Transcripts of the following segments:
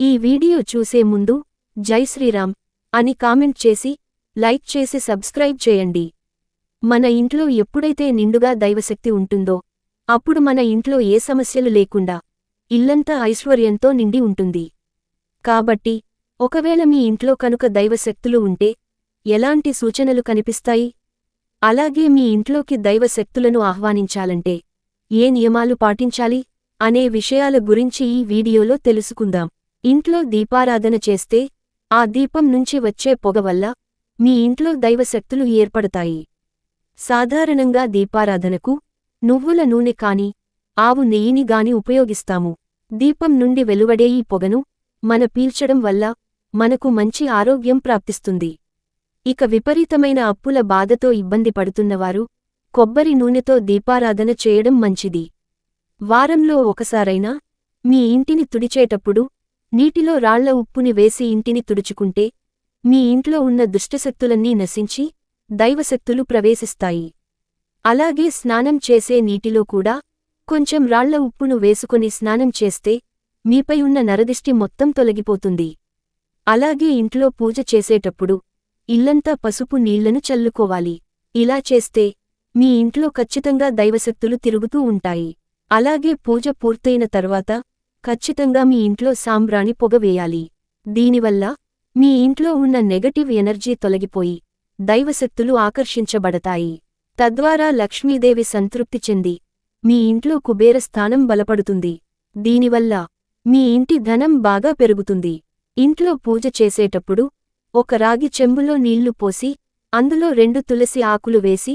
ఈ వీడియో చూసే ముందు జై శ్రీరామ్ అని కామెంట్ చేసి లైక్ చేసి సబ్స్క్రైబ్ చేయండి. మన ఇంట్లో ఎప్పుడైతే నిండుగా దైవశక్తి ఉంటుందో అప్పుడు మన ఇంట్లో ఏ సమస్యలు లేకుండా ఇల్లంతా ఐశ్వర్యంతో నిండి ఉంటుంది. కాబట్టి ఒకవేళ మీ ఇంట్లో కనుక దైవశక్తులు ఉంటే ఎలాంటి సూచనలు కనిపిస్తాయి? అలాగే మీ ఇంట్లోకి దైవశక్తులను ఆహ్వానించాలంటే ఏ నియమాలు పాటించాలి? అనే విషయాల గురించి ఈ వీడియోలో తెలుసుకుందాం. ఇంట్లో దీపారాధన చేస్తే ఆ దీపం నుంచి వచ్చే పొగ వల్ల మీ ఇంట్లో దైవశక్తులు ఏర్పడతాయి. సాధారణంగా దీపారాధనకు నువ్వుల నూనె కాని ఆవు నెయ్యిని గాని ఉపయోగిస్తాము. దీపం నుండి వెలువడే ఈ పొగను మన పీల్చడం వల్ల మనకు మంచి ఆరోగ్యం ప్రాప్తిస్తుంది. ఇక విపరీతమైన అప్పుల బాధతో ఇబ్బంది పడుతున్నవారు కొబ్బరి నూనెతో దీపారాధన చేయడం మంచిది. వారంలో ఒకసారైనా మీ ఇంటిని తుడిచేటప్పుడు నీటిలో రాళ్ళ ఉప్పుని వేసి ఇంటిని తుడుచుకుంటే మీ ఇంట్లో ఉన్న దుష్టశక్తులన్నీ నశించి దైవశక్తులు ప్రవేశిస్తాయి. అలాగే స్నానం చేసే నీటిలో కూడా కొంచెం రాళ్ళ ఉప్పును వేసుకొని స్నానం చేస్తే మీపై ఉన్న నరదిష్టి మొత్తం తొలగిపోతుంది. అలాగే ఇంట్లో పూజ చేసేటప్పుడు ఇల్లంతా పసుపు నీళ్ళను చల్లుకోవాలి. ఇలా చేస్తే మీ ఇంట్లో ఖచ్చితంగా దైవశక్తులు తిరుగుతూ ఉంటాయి. అలాగే పూజ పూర్తయిన తర్వాత ఖచ్చితంగా మీ ఇంట్లో సాంబ్రాణి పొగ వేయాలి. దీనివల్ల మీ ఇంట్లో ఉన్న నెగటివ్ ఎనర్జీ తొలగిపోయి దైవశక్తులు ఆకర్షించబడతాయి. తద్వారా లక్ష్మీదేవి సంతృప్తి చెంది మీ ఇంట్లో కుబేర స్థానం బలపడుతుంది. దీనివల్ల మీ ఇంటి ధనం బాగా పెరుగుతుంది. ఇంట్లో పూజ చేసేటప్పుడు ఒక రాగి చెంబులో నీళ్ళు పోసి అందులో రెండు తులసి ఆకులు వేసి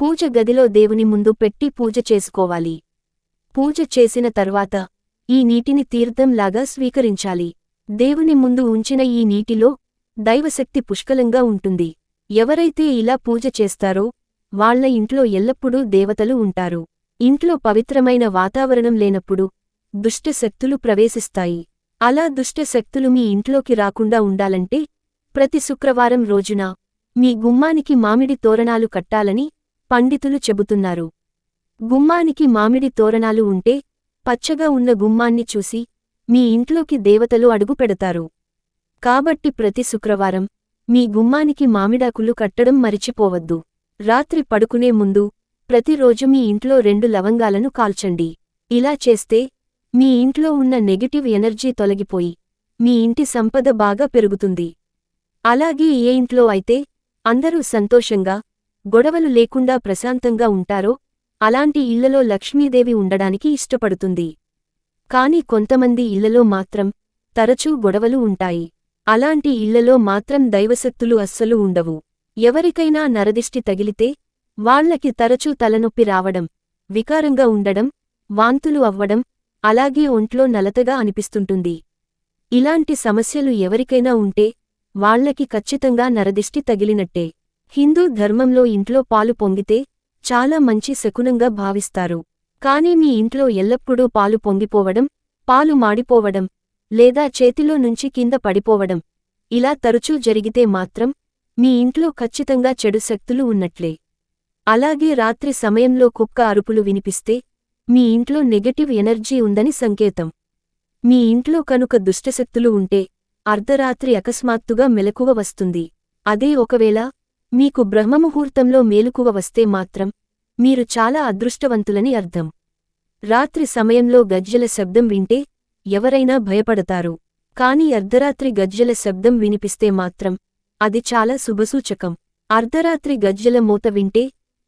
పూజ గదిలో దేవుని ముందు పెట్టి పూజ చేసుకోవాలి. పూజ చేసిన తర్వాత ఈ నీటిని తీర్థంలాగా స్వీకరించాలి. దేవుని ముందు ఉంచిన ఈ నీటిలో దైవశక్తి పుష్కలంగా ఉంటుంది. ఎవరైతే ఇలా పూజ చేస్తారో వాళ్ళ ఇంట్లో ఎల్లప్పుడూ దేవతలు ఉంటారు. ఇంట్లో పవిత్రమైన వాతావరణం లేనప్పుడు దుష్టశక్తులు ప్రవేశిస్తాయి. అలా దుష్టశక్తులు మీ ఇంట్లోకి రాకుండా ఉండాలంటే ప్రతి శుక్రవారం రోజున మీ గుమ్మానికి మామిడి తోరణాలు కట్టాలని పండితులు చెబుతున్నారు. గుమ్మానికి మామిడి తోరణాలు ఉంటే పచ్చగా ఉన్న గుమ్మాన్ని చూసి మీ ఇంట్లోకి దేవతలు అడుగు పెడతారు. కాబట్టి ప్రతి శుక్రవారం మీ గుమ్మానికి మామిడాకులు కట్టడం మరిచిపోవద్దు. రాత్రి పడుకునే ముందు ప్రతిరోజు మీ ఇంట్లో రెండు లవంగాలను కాల్చండి. ఇలా చేస్తే మీ ఇంట్లో ఉన్న నెగటివ్ ఎనర్జీ తొలగిపోయి మీ ఇంటి సంపద బాగా పెరుగుతుంది. అలాగే ఏ ఇంట్లో అయితే అందరూ సంతోషంగా గొడవలు లేకుండా ప్రశాంతంగా ఉంటారో అలాంటి ఇళ్ళలో లక్ష్మీదేవి ఉండడానికి ఇష్టపడుతుంది. కాని కొంతమంది ఇళ్ళలో మాత్రం తరచూ గొడవలు ఉంటాయి. అలాంటి ఇళ్ళలో మాత్రం దైవశక్తులు అస్సలు ఉండవు. ఎవరికైనా నరదిష్టి తగిలితే వాళ్ళకి తరచూ తలనొప్పి రావడం వికారంగా ఉండడం వాంతులు అవ్వడం అలాగే ఒంట్లో నలతగా అనిపిస్తుంటుంది. ఇలాంటి సమస్యలు ఎవరికైనా ఉంటే వాళ్ళకి ఖచ్చితంగా నరదిష్టి తగిలినట్టే. హిందూ ధర్మంలో ఇంట్లో పాలు పొంగితే చాలా మంచి శకునంగా భావిస్తారు. కాని మీ ఇంట్లో ఎల్లప్పుడూ పాలు పొంగిపోవడం పాలు మాడిపోవడం లేదా చేతిలో నుంచి కింద పడిపోవడం ఇలా తరచూ జరిగితే మాత్రం మీ ఇంట్లో ఖచ్చితంగా చెడు శక్తులు ఉన్నట్లే. అలాగే రాత్రి సమయంలో కుక్క అరుపులు వినిపిస్తే మీ ఇంట్లో నెగటివ్ ఎనర్జీ ఉందని సంకేతం. మీ ఇంట్లో కనుక దుష్టశక్తులు ఉంటే అర్ధరాత్రి అకస్మాత్తుగా మెలకువ వస్తుంది. అదే ఒకవేళ మీకు బ్రహ్మముహూర్తంలో మేలుకువ వస్తే మాత్రం మీరు చాలా అదృష్టవంతులని అర్థం. రాత్రి సమయంలో గజ్జల శబ్దం వింటే ఎవరైనా భయపడతారు. కాని అర్ధరాత్రి గజ్జల శబ్దం వినిపిస్తే మాత్రం అది చాలా శుభసూచకం. అర్ధరాత్రి గజ్జల మూత వింటే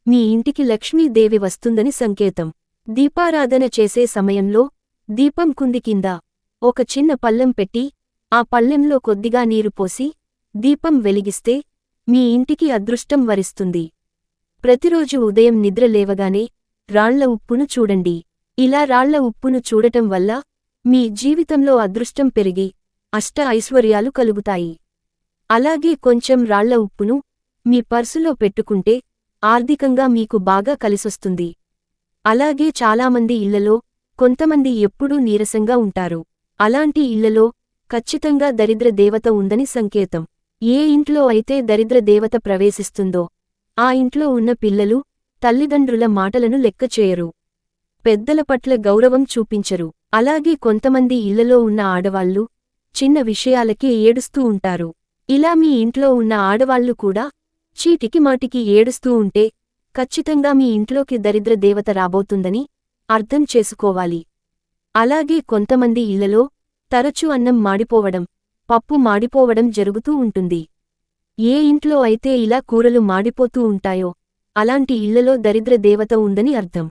మీ ఇంటికి లక్ష్మీదేవి వస్తుందని సంకేతం. దీపారాధన చేసే సమయంలో దీపం కుంది కింద ఒక చిన్న పల్లెం పెట్టి ఆ పల్లెంలో కొద్దిగా నీరు పోసి దీపం వెలిగిస్తే మీ ఇంటికి అదృష్టం వరిస్తుంది. ప్రతిరోజు ఉదయం నిద్ర లేవగానే రాళ్ళ ఉప్పును చూడండి. ఇలా రాళ్ళ ఉప్పును చూడటం వల్ల మీ జీవితంలో అదృష్టం పెరిగి అష్ట ఐశ్వర్యాలు కలుగుతాయి. అలాగే కొంచెం రాళ్ళ ఉప్పును మీ పర్సులో పెట్టుకుంటే ఆర్థికంగా మీకు బాగా కలిసొస్తుంది. అలాగే చాలామంది ఇళ్ళలో కొంతమంది ఎప్పుడూ నీరసంగా ఉంటారు. అలాంటి ఇళ్ళలో ఖచ్చితంగా దరిద్ర దేవత ఉందని సంకేతం. ఏ ఇంట్లో అయితే దరిద్ర దేవత ప్రవేశిస్తుందో ఆ ఇంట్లో ఉన్న పిల్లలు తల్లిదండ్రుల మాటలను లెక్కచేయరు పెద్దల పట్ల గౌరవం చూపించరు. అలాగే కొంతమంది ఇళ్ళలో ఉన్న ఆడవాళ్ళు చిన్న విషయాలకే ఏడుస్తూ ఉంటారు. ఇలా మీ ఇంట్లో ఉన్న ఆడవాళ్ళు కూడా చీటికి మాటికి ఏడుస్తూ ఉంటే ఖచ్చితంగా మీ ఇంట్లోకి దరిద్ర దేవత రాబోతుందని అర్థం చేసుకోవాలి. అలాగే కొంతమంది ఇళ్ళలో తరచూ అన్నం మాడిపోవడం పప్పు మాడిపోవడం జరుగుతూ ఉంటుంది. ఏ ఇంట్లో అయితే ఇలా కూరలు మాడిపోతూ ఉంటాయో అలాంటి ఇళ్ళలో దరిద్ర దేవత ఉందని అర్థం.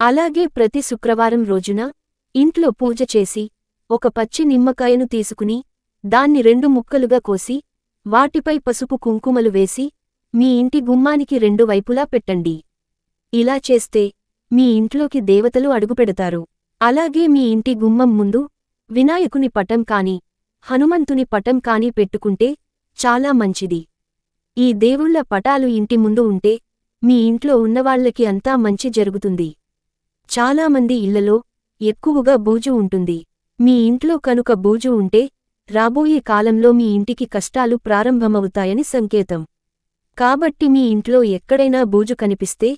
అలాగే ప్రతి శుక్రవారం రోజున ఇంట్లో పూజ చేసి ఒక పచ్చి నిమ్మకాయను తీసుకుని దాన్ని రెండు ముక్కలుగా కోసి వాటిపై పసుపు కుంకుమలు వేసి మీ ఇంటి గుమ్మానికి రెండు వైపులా పెట్టండి. ఇలా చేస్తే మీ ఇంట్లోకి దేవతలు అడుగుపెడతారు. అలాగే మీ ఇంటి గుమ్మం ముందు వినాయకుని పటం కాని హనుమంతుని పటం కాని పెట్టుకుంటే చాలా మంచిది. ఈ దేవుళ్ళ పటాలు ఇంటి ముందు ఉంటే మీ ఇంట్లో ఉన్నవాళ్ళకి అంతా మంచి జరుగుతుంది. చాలామంది ఇళ్ళలో ఎక్కువగా బూజు ఉంటుంది. మీ ఇంట్లో కనుక బూజు ఉంటే రాబోయే కాలంలో మీ ఇంటికి కష్టాలు ప్రారంభమవుతాయని సంకేతం. కాబట్టి మీ ఇంట్లో ఎక్కడైనా బూజు కనిపిస్తే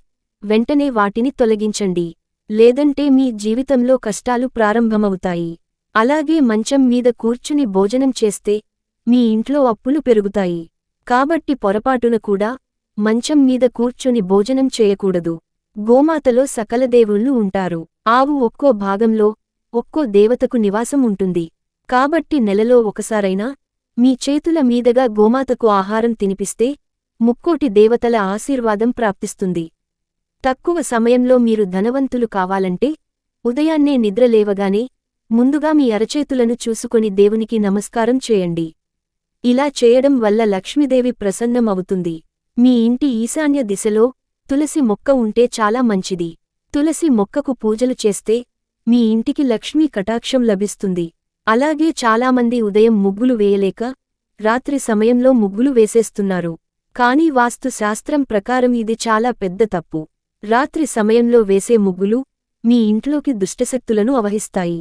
వెంటనే వాటిని తొలగించండి. లేదంటే మీ జీవితంలో కష్టాలు ప్రారంభమవుతాయి. అలాగే మంచం మీద కూర్చుని భోజనం చేస్తే మీ ఇంట్లో అప్పులు పెరుగుతాయి. కాబట్టి పొరపాటున కూడా మంచం మీద కూర్చుని భోజనం చేయకూడదు. గోమాతలో సకల దేవుళ్ళు ఉంటారు. ఆవు ఒక్కో భాగంలో ఒక్కో దేవతకు నివాసం ఉంటుంది. కాబట్టి నెలలో ఒకసారైనా మీ చేతుల మీదగా గోమాతకు ఆహారం తినిపిస్తే ముక్కోటి దేవతల ఆశీర్వాదం ప్రాప్తిస్తుంది. తక్కువ సమయంలో మీరు ధనవంతులు కావాలంటే ఉదయాన్నే నిద్రలేవగానే ముందుగా మీ అరచేతులను చూసుకొని దేవునికి నమస్కారం చేయండి. ఇలా చేయడం వల్ల లక్ష్మీదేవి ప్రసన్నం అవుతుంది మీ ఇంటి ఈశాన్య దిశలో తులసి మొక్క ఉంటే చాలా మంచిది. తులసి మొక్కకు పూజలు చేస్తే మీ ఇంటికి లక్ష్మీ కటాక్షం లభిస్తుంది. అలాగే చాలామంది ఉదయం ముగ్గులు వేయలేక రాత్రి సమయంలో ముగ్గులు వేసేస్తున్నారు. కానీ వాస్తు శాస్త్రం ప్రకారం ఇది చాలా పెద్ద తప్పు. రాత్రి సమయంలో వేసే ముగ్గులు మీ ఇంట్లోకి దుష్టశక్తులను అవహిస్తాయి